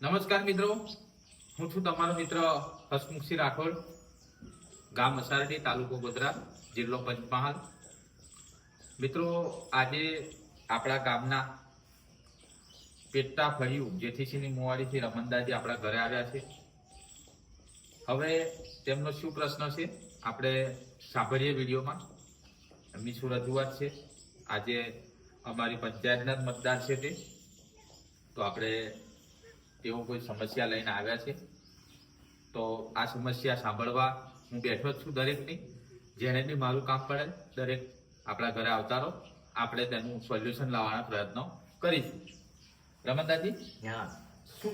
નમસ્કાર મિત્રો. હું છું તમારો મિત્ર હસમુખસિંહ રાઠોડ, ગામ અસારડી, તાલુકો ગોધરા, જિલ્લો પંચમહાલ. મિત્રો, આજે આપણા ગામના પેટ્ટા ફળિયું, જેઠીસિંહની મોવાડીથી રમણદાજી આપણા ઘરે આવ્યા છે. હવે તેમનો શું પ્રશ્ન છે, આપણે સાંભળીએ વિડીયોમાં. એમની શું રજૂઆત છે? આજે અમારી પંચાયતના જ મતદાર છે તે. તો આપણે તેઓ કોઈ સમસ્યા લઈને આવ્યા છે. તો આ સમસ્યા સાંભળવા હું બેઠો જ છું દરેકની. જેને બી મારું કામ પડે દરેક આપણા ઘરે આવતારો આપણે તેનું સોલ્યુશન લાવવાના પ્રયત્નો કરીશું. રમણદાજી હા. શું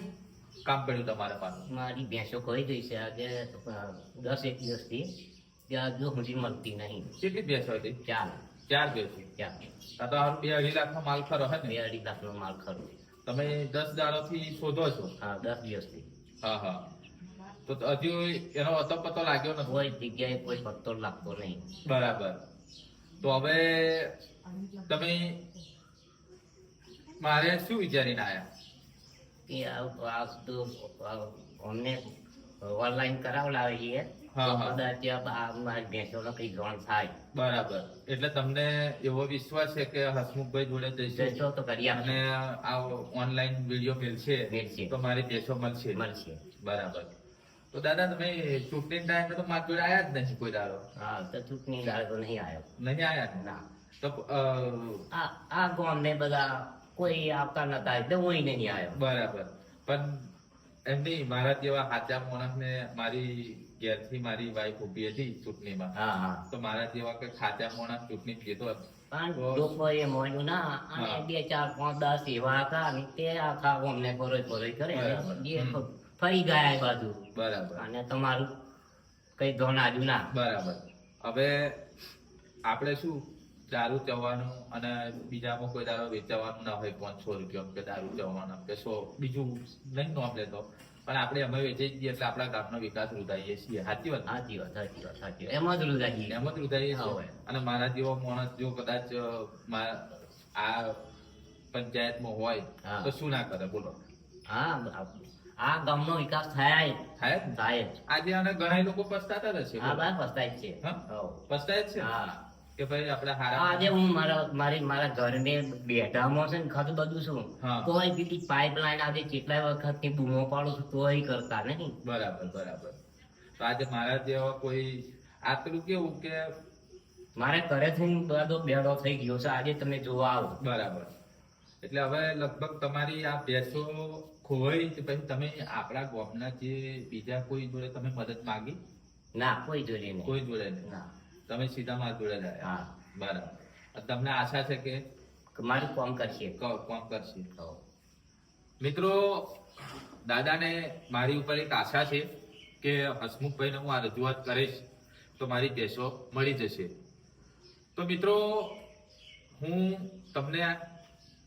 કામ પડ્યું તમારા પાસે મારી ભેંસો ખોઈ ગઈ છે આજે દસ એક દિવસથી. ત્યાં જો હજી મળતી નહીં. કેટલી ભેંસો હતી? ચાર. ચાર ભેંસો. ચાર. આ તો બે અઢી લાખનો માલ ખરો હે બે ને અઢી લાખનો માલ ખરો. તમે દસ દાડોથી શોધો છો? હા દસ દિવસથી. હા હા. તો હજુ એનો અતો પતો લાગ્યો નથી? કોઈ જગ્યાએ કોઈ પત્તો લાગતો નહીં. બરાબર. તો હવે તમે મારે શું વિચારીને આવ્યા કે આ આ તો અમને ઓનલાઈન કરાવડાવે થાય. બરાબર. એટલે તમને એવો વિશ્વાસ છે કે હસમુખભાઈ જોડે જઈશું? તો અને આ ઓનલાઈન વીડિયો મળશે. તો મારી દેશો મળશે? મળશે. બરાબર. તો દાદા તમે ચૂંટણી ટાઈમે તો મારી જોડે આયા જ નથી કોઈ દાડો? હા તો ચૂંટણી દાડો તો નહીં આવ્યો નહીં આયા? ને? ના તો આ આ ગામને બધા કોઈ આપતા નતા એટલે હું નહીં આવ્યો બરાબર. પણ એમ નહીં મારા જેવા સાચા માણસને મારી ઘેરથી મારી વાઈફ ઊભી હતી ચૂંટણીમાં. તો મારા જેવા કે સાચા માણસ ચૂંટણી જીતો પણ લોકો એ મોડ્યું ના અને બે ચાર પાંચ દસ એવા હતા અને તે આખા અમને બરોજ બરોજ કરે. બરાબર. ફરી ગયા બાજુ. બરાબર. અને તમારું કઈ ધોન આજુ ના. બરાબર. હવે આપણે શું દારૂ ચવાનું અને બીજામાં કોઈ દારૂ વેચવાનું ના હોય પાંચસો રૂપિયા કે દારૂ ચવાના કે સો બીજું નહીં નોમ લેતો પણ આપણે અમે વેચી જ એટલે આપણા ગામનો વિકાસ રૂધાઈએ છીએ. સાચી વાત? સાચી વાત સાચી વાત સાચી. એમાં જ રૂજાજી એમ જ રૂધાઈએ છીએ. અને મારા જેવો માણસ જો કદાચ આ પંચાયતમાં હોય. તો શું ના કરે? બોલો. હા આ- આ ગામનો વિકાસ થાય થાય થાય આજે આને ઘણા લોકો પસ્તાતા જ છે હા. બાર પસ્તાય છે. હા? પસ્તાય છે? હા. કે ભાઈ આપણે હારા આજે હું મારા મારી મારા ઘરને બેઠામાં છે ને ખાતું બધું છું. તોય પેલી પાઇપલાઇન આજે કેટલાય વખતની બૂમો પાડું છું તોય કરતા નહીં. બરાબર બરાબર. તો આજે મારા જેવા કોઈ આટલું કેવું કે મારે ઘરે ઘરેથી બધો બેડો થઈ ગયો છે આજે તમે જોવા આવો. બરાબર. એટલે હવે લગભગ તમારી આ ભેંસો ખોવાઈ કે પછી તમે આપણા ગામના જે બીજા કોઈ જોડે તમે મદદ માંગી? ના કોઈ જોડે નહીં. કોઈ જોડે નહીં. ના. તમે સીધા મારા જોડે જ આવ્યા. હા. બરાબર. તમને આશા છે કે મારું કોમ કરશે. કોમ કામ કરશે. મિત્રો દાદાને મારી ઉપર એક આશા છે કે હસમુખભાઈને હું આ રજૂઆત કરીશ તો મારી કેસો મળી જશે. તો મિત્રો હું તમને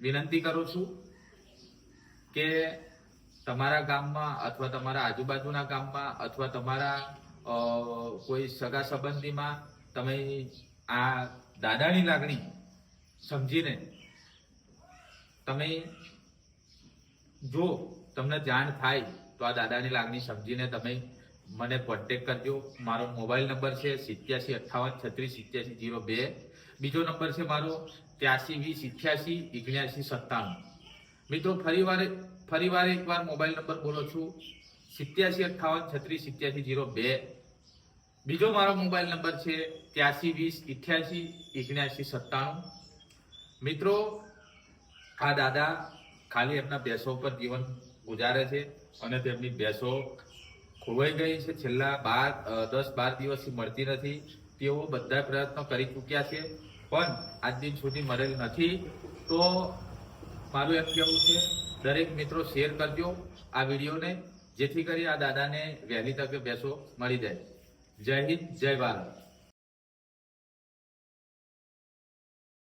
વિનંતી કરું છું કે તમારા ગામમાં અથવા તમારા આજુબાજુના ગામમાં અથવા તમારા કોઈ સગા સંબંધીમાં તમે આ દાદાની લાગણી સમજીને તમે જો તમને જાણ થાય તો આ દાદાની લાગણી સમજીને તમે મને કોન્ટેક કરજો. મારો મોબાઈલ નંબર છે સિત્યાસી અઠ્ઠાવન છત્રીસ સિત્યાસી જીરો બે. બીજો નંબર છે મારો ત્યાસી વીસ ઇઠ્યાસી ઓગણ્યાસી સત્તાણું. મિત્રો ફરીવાર ફરીવાર એકવાર મોબાઈલ નંબર બોલો છું. સિત્યાસી અઠ્ઠાવન છત્રીસ સિત્યાસી જીરો બે. બીજો મારો મોબાઈલ નંબર છે ત્યાસી વીસ ઇઠ્યાસી ઓગણ્યાસી સત્તાણું. મિત્રો, આ દાદા ખાલી એમના ભેંસો ઉપર જીવન ગુજારે છે અને તેમની ભેંસો ખોવાઈ ગઈ છે. છેલ્લા બાર દસ, બાર દિવસથી મળતી નથી. તેઓ બધા પ્રયત્નો કરી ચૂક્યા છે, પણ આજ દિન સુધી મળેલ નથી. તો મારું એમ કહેવું છે, દરેક મિત્રો શેર કરજો આ વિડીયોને, જેથી કરી આ દાદાને વહેલી તકે ભેંસો મળી જાય. જય હિન્દ જય ભારત.